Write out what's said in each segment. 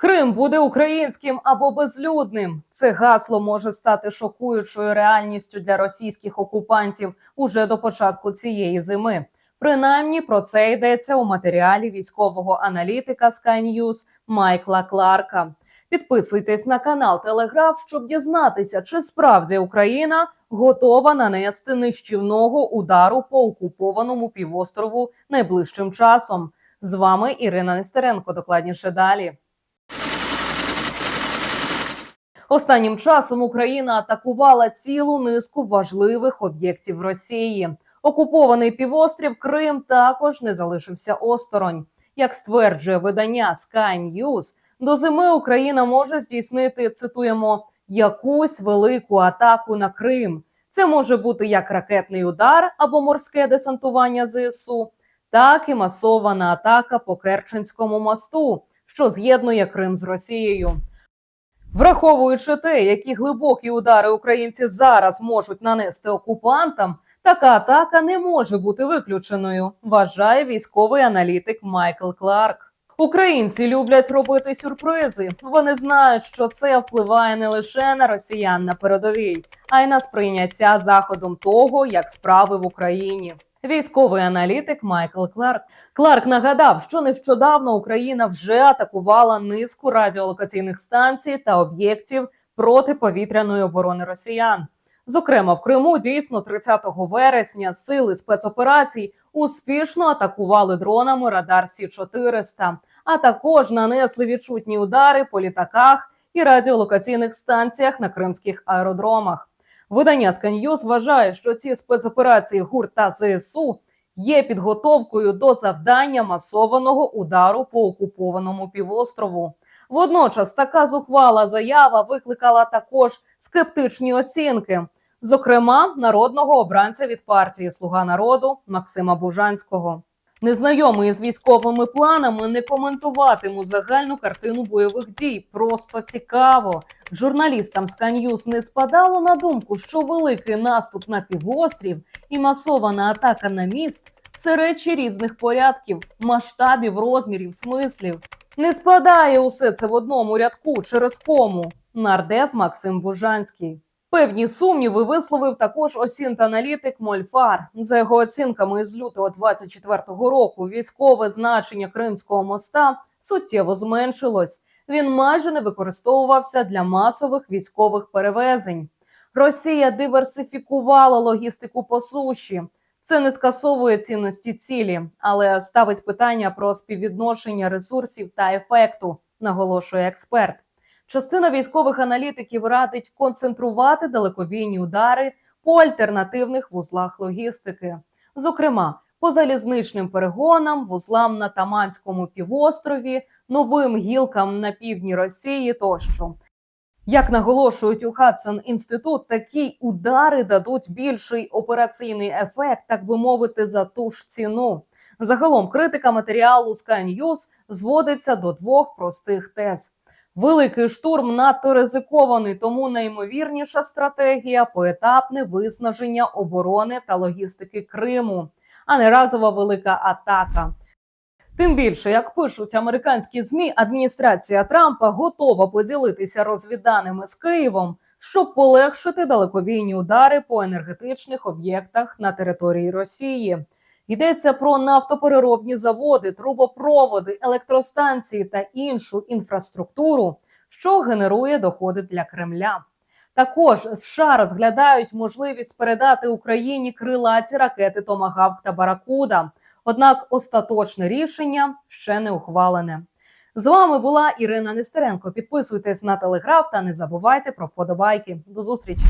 Крим буде українським або безлюдним. Це гасло може стати шокуючою реальністю для російських окупантів уже до початку цієї зими. Принаймні про це йдеться у матеріалі військового аналітика Sky News Майкла Кларка. Підписуйтесь на канал Телеграф, щоб дізнатися, чи справді Україна готова нанести нищівного удару по окупованому півострову найближчим часом. З вами Ірина Нестеренко. Докладніше далі. Останнім часом Україна атакувала цілу низку важливих об'єктів Росії. Окупований півострів Крим також не залишився осторонь. Як стверджує видання Sky News, до зими Україна може здійснити цитуємо якусь велику атаку на Крим. Це може бути як ракетний удар або морське десантування ЗСУ, так і масована атака по Керченському мосту, що з'єднує Крим з Росією. Враховуючи те, які глибокі удари українці зараз можуть нанести окупантам, така атака не може бути виключеною, вважає військовий аналітик Майкл Кларк. Українці люблять робити сюрпризи. Вони знають, що це впливає не лише на росіян на передовій, а й на сприйняття заходом того, як справи в Україні. Військовий аналітик Майкл Кларк Кларк нагадав, що нещодавно Україна вже атакувала низку радіолокаційних станцій та об'єктів протиповітряної оборони росіян. Зокрема, в Криму дійсно 30 вересня сили спецоперацій успішно атакували дронами радар Сі 400 а також нанесли відчутні удари по літаках і радіолокаційних станціях на кримських аеродромах. Видання News вважає, що ці спецоперації ГУР та ЗСУ є підготовкою до завдання масованого удару по окупованому півострову. Водночас така зухвала заява викликала також скептичні оцінки, зокрема народного обранця від партії Слуга народу Максима Бужанського. Незнайомий з військовими планами не коментуватиму загальну картину бойових дій. Просто цікаво. Журналістам News не спадало на думку, що великий наступ на півострів і масована атака на міст це речі різних порядків, масштабів, розмірів, смислів. Не спадає усе це в одному рядку через кому. Нардеп Максим Бужанський. Певні сумніви висловив також осінт-аналітик Мольфар. За його оцінками, з лютого 24-го року військове значення Кримського моста суттєво зменшилось. Він майже не використовувався для масових військових перевезень. Росія диверсифікувала логістику по суші. Це не скасовує цінності цілі, але ставить питання про співвідношення ресурсів та ефекту, наголошує експерт. Частина військових аналітиків радить концентрувати далекобійні удари по альтернативних вузлах логістики, зокрема по залізничним перегонам, вузлам на Таманському півострові, новим гілкам на півдні Росії тощо. Як наголошують у Хадсон інститут, такі удари дадуть більший операційний ефект, так би мовити, за ту ж ціну. Загалом критика матеріалу Sky News зводиться до двох простих тез. Великий штурм надто ризикований, тому найімовірніша стратегія поетапне виснаження оборони та логістики Криму, а не разова велика атака. Тим більше, як пишуть американські змі, адміністрація Трампа готова поділитися розвідданими з Києвом, щоб полегшити далекобійні удари по енергетичних об'єктах на території Росії. Йдеться про нафтопереробні заводи, трубопроводи, електростанції та іншу інфраструктуру, що генерує доходи для Кремля. Також США розглядають можливість передати Україні крилаті ракети Томагавк та Баракуда. Однак остаточне рішення ще не ухвалене. З вами була Ірина Нестеренко. Підписуйтесь на телеграф та не забувайте про вподобайки. До зустрічі.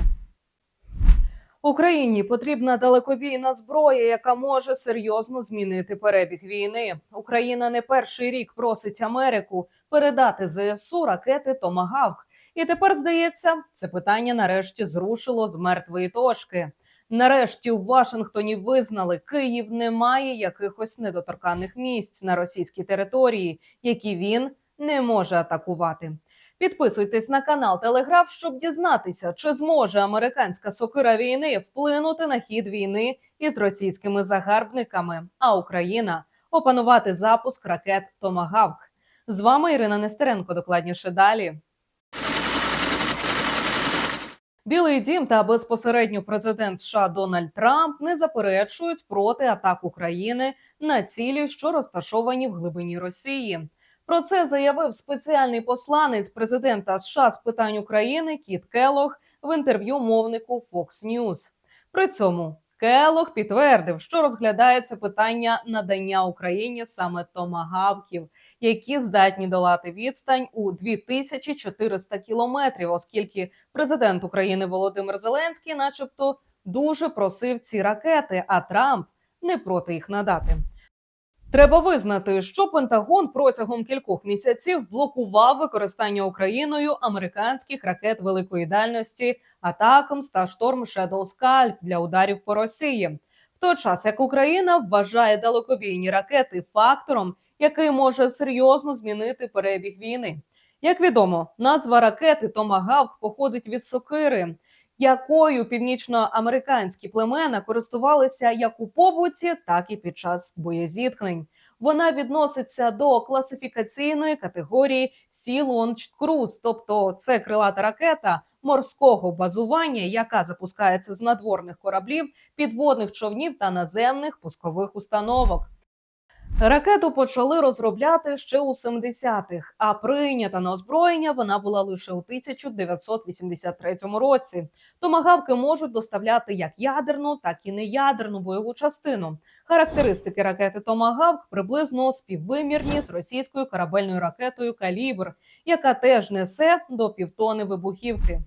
Україні потрібна далекобійна зброя, яка може серйозно змінити перебіг війни. Україна не перший рік просить Америку передати ЗСУ ракети Томагавк. І тепер здається, це питання нарешті зрушило з мертвої точки. Нарешті у Вашингтоні визнали, Київ не має якихось недоторканих місць на російській території, які він не може атакувати. Підписуйтесь на канал Телеграф, щоб дізнатися, чи зможе американська сокира війни вплинути на хід війни із російськими загарбниками, а Україна опанувати запуск ракет Томагавк. З вами Ірина Нестеренко. Докладніше далі. Білий дім та безпосередньо президент США Дональд Трамп не заперечують проти атак України на цілі, що розташовані в глибині Росії. Про це заявив спеціальний посланець президента США з питань України Кіт Келох в інтерв'ю мовнику Fox News. При цьому Келох підтвердив, що розглядається питання надання Україні саме томагавків, які здатні долати відстань у 2400 кілометрів, оскільки президент України Володимир Зеленський, начебто, дуже просив ці ракети, а Трамп не проти їх надати. Треба визнати, що Пентагон протягом кількох місяців блокував використання Україною американських ракет великої дальності Атакамс та Шторм Shadow Scalp для ударів по Росії, в той час як Україна вважає далекобійні ракети фактором, який може серйозно змінити перебіг війни. Як відомо, назва ракети Томагавк походить від сокири, якою північноамериканські племена користувалися як у побуті, так і під час боєзіткнень. Вона відноситься до класифікаційної категорії Sea Launched Cruise, тобто це крилата ракета морського базування, яка запускається з надворних кораблів, підводних човнів та наземних пускових установок. Ракету почали розробляти ще у 70-х, а прийнята на озброєння вона була лише у 1983 році. Томагавки можуть доставляти як ядерну, так і неядерну бойову частину. Характеристики ракети Томагавк приблизно співвимірні з російською корабельною ракетою Калібр, яка теж несе до півтони вибухівки.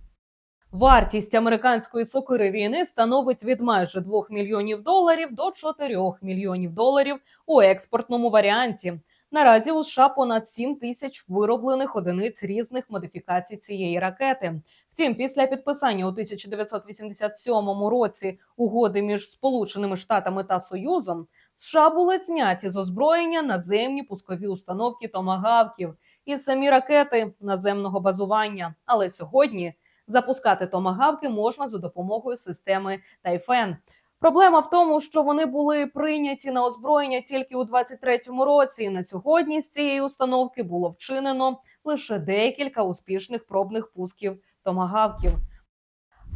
Вартість американської сокири війни становить від майже 2 мільйонів доларів до 4 мільйонів доларів у експортному варіанті. Наразі у США понад 7 тисяч вироблених одиниць різних модифікацій цієї ракети. Втім, після підписання у 1987 році угоди між Сполученими Штатами та Союзом США були зняті з озброєння наземні пускові установки томагавків і самі ракети наземного базування. Але сьогодні запускати томагавки можна за допомогою системи Тайфен. Проблема в тому, що вони були прийняті на озброєння тільки у 23-му році. І на сьогодні з цієї установки було вчинено лише декілька успішних пробних пусків томагавків.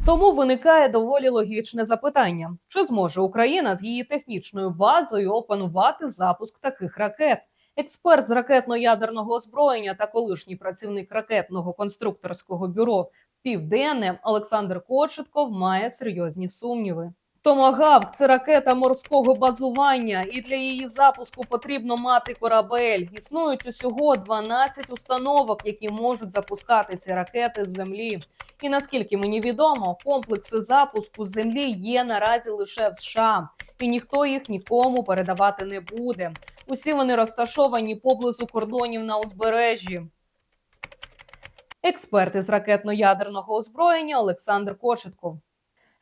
Тому виникає доволі логічне запитання: чи зможе Україна з її технічною базою опанувати запуск таких ракет? Експерт з ракетно-ядерного озброєння та колишній працівник ракетного конструкторського бюро Південне Олександр Кочетков має серйозні сумніви. Томагавк це ракета морського базування, і для її запуску потрібно мати корабель. Існують усього 12 установок, які можуть запускати ці ракети з землі. І наскільки мені відомо, комплекси запуску з землі є наразі лише в США, і ніхто їх нікому передавати не буде. Усі вони розташовані поблизу кордонів на узбережжі. Експерт із ракетно-ядерного озброєння Олександр Кочетков.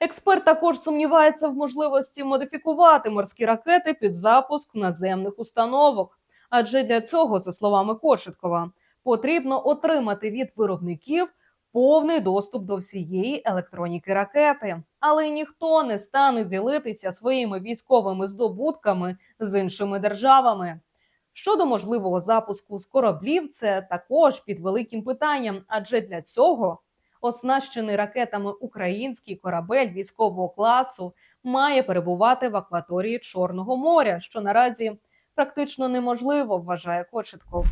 Експерт також сумнівається в можливості модифікувати морські ракети під запуск наземних установок. Адже для цього, за словами Кочеткова, потрібно отримати від виробників повний доступ до всієї електроніки ракети. Але ніхто не стане ділитися своїми військовими здобутками з іншими державами. Щодо можливого запуску з кораблів, це також під великим питанням, адже для цього оснащений ракетами український корабель військового класу має перебувати в акваторії Чорного моря, що наразі практично неможливо, вважає Кочетков.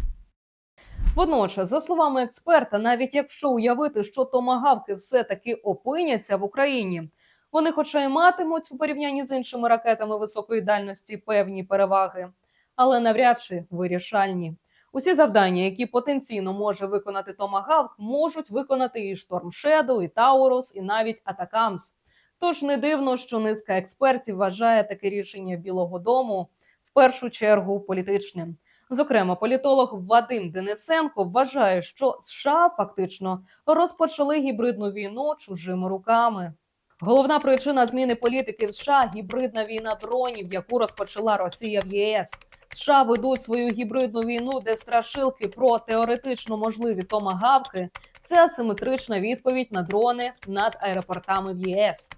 Водночас, за словами експерта, навіть якщо уявити, що томагавки все-таки опиняться в Україні, вони, хоча й матимуть у порівнянні з іншими ракетами високої дальності певні переваги, але навряд чи вирішальні. Усі завдання, які потенційно може виконати Томагавк, можуть виконати і Шторм Shadow, і Таурус, і навіть Атакамс. Тож не дивно, що низка експертів вважає таке рішення Білого Дому в першу чергу політичним. Зокрема, політолог Вадим Денисенко вважає, що США фактично розпочали гібридну війну чужими руками. Головна причина зміни політики в США гібридна війна дронів, яку розпочала Росія в ЄС. США ведуть свою гібридну війну, де страшилки про теоретично можливі томагавки це асиметрична відповідь на дрони над аеропортами в ЄС.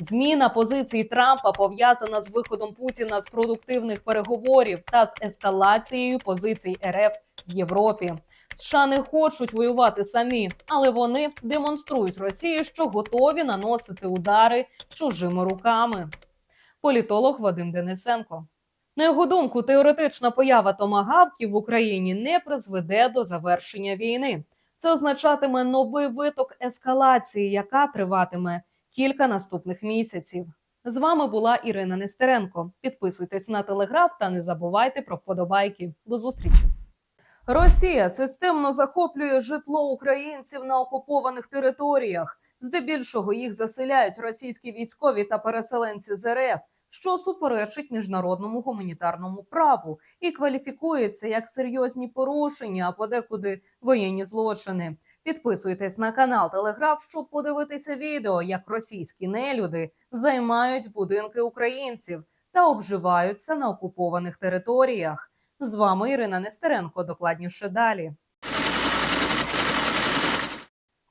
Зміна позиції Трампа пов'язана з виходом Путіна з продуктивних переговорів та з ескалацією позицій РФ в Європі. США не хочуть воювати самі, але вони демонструють Росії, що готові наносити удари чужими руками. Політолог Вадим Денисенко. На його думку, теоретична поява томагавків в Україні не призведе до завершення війни. Це означатиме новий виток ескалації, яка триватиме кілька наступних місяців. З вами була Ірина Нестеренко. Підписуйтесь на телеграф та не забувайте про вподобайки. До зустрічі. Росія системно захоплює житло українців на окупованих територіях. Здебільшого їх заселяють російські військові та переселенці з РФ, що суперечить міжнародному гуманітарному праву і кваліфікується як серйозні порушення, а подекуди воєнні злочини. Підписуйтесь на канал Телеграф, щоб подивитися відео, як російські нелюди займають будинки українців та обживаються на окупованих територіях. З вами Ірина Нестеренко. Докладніше далі.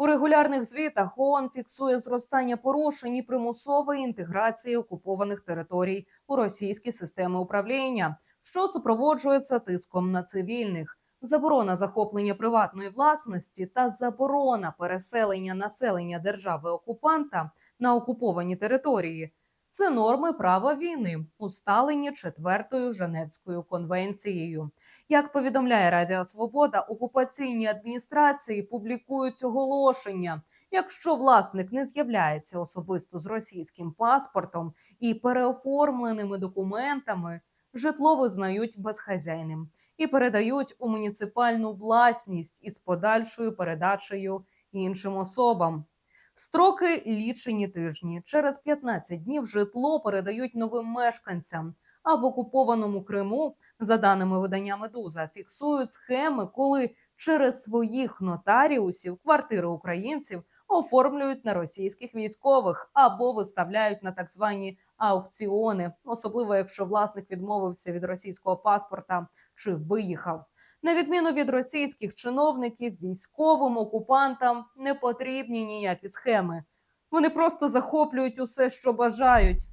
У регулярних звітах ООН фіксує зростання порушень і примусової інтеграції окупованих територій у російські системи управління, що супроводжується тиском на цивільних. Заборона захоплення приватної власності та заборона переселення населення держави окупанта на окуповані території це норми права війни, усталені четвертою Женевською конвенцією. Як повідомляє Радіо Свобода, окупаційні адміністрації публікують оголошення. Якщо власник не з'являється особисто з російським паспортом і переоформленими документами, житло визнають безхазяйним і передають у муніципальну власність із подальшою передачею іншим особам. Строки лічені тижні. Через 15 днів житло передають новим мешканцям. А в окупованому Криму, за даними видання Медуза, фіксують схеми, коли через своїх нотаріусів квартири українців оформлюють на російських військових або виставляють на так звані аукціони, особливо якщо власник відмовився від російського паспорта чи виїхав. На відміну від російських чиновників, військовим окупантам не потрібні ніякі схеми. Вони просто захоплюють усе, що бажають.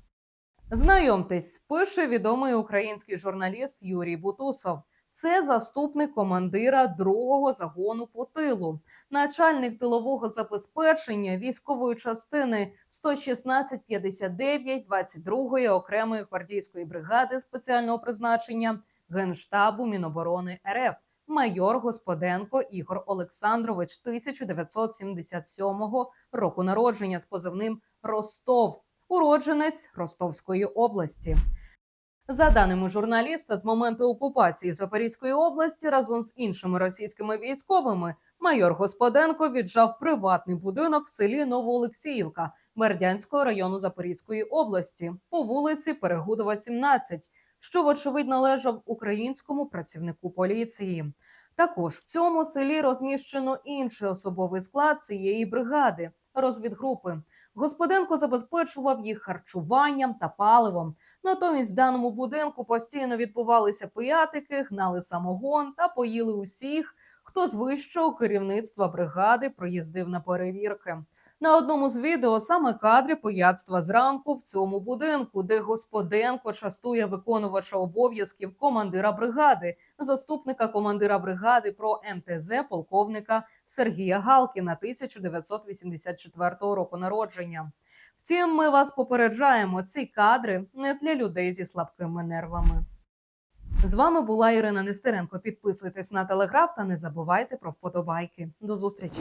Знайомтесь, пише відомий український журналіст Юрій Бутусов. Це заступник командира другого загону по тилу, начальник тилового забезпечення військової частини 116-59 22-ї окремої гвардійської бригади спеціального призначення Генштабу Міноборони РФ, майор Господенко Ігор Олександрович 1977 року народження з позивним Ростов, уродженець Ростовської області. За даними журналіста, з моменту окупації Запорізької області разом з іншими російськими військовими майор Господенко віджав приватний будинок в селі Новоолексіївка Мердянського району Запорізької області по вулиці Перегудова, 17, що вочевидь належав українському працівнику поліції. Також в цьому селі розміщено інший особовий склад цієї бригади розвідгрупи. Господенко забезпечував їх харчуванням та паливом. Натомість в даному будинку постійно відбувалися пиятики, гнали самогон та поїли усіх, хто з вищого керівництва бригади проїздив на перевірки. На одному з відео саме кадри пияцтва зранку в цьому будинку, де Господенко частує виконувача обов'язків командира бригади, заступника командира бригади про МТЗ полковника Сергія Галкіна 1984 року народження. Втім, ми вас попереджаємо, ці кадри не для людей зі слабкими нервами. З вами була Ірина Нестеренко. Підписуйтесь на телеграф та не забувайте про вподобайки. До зустрічі.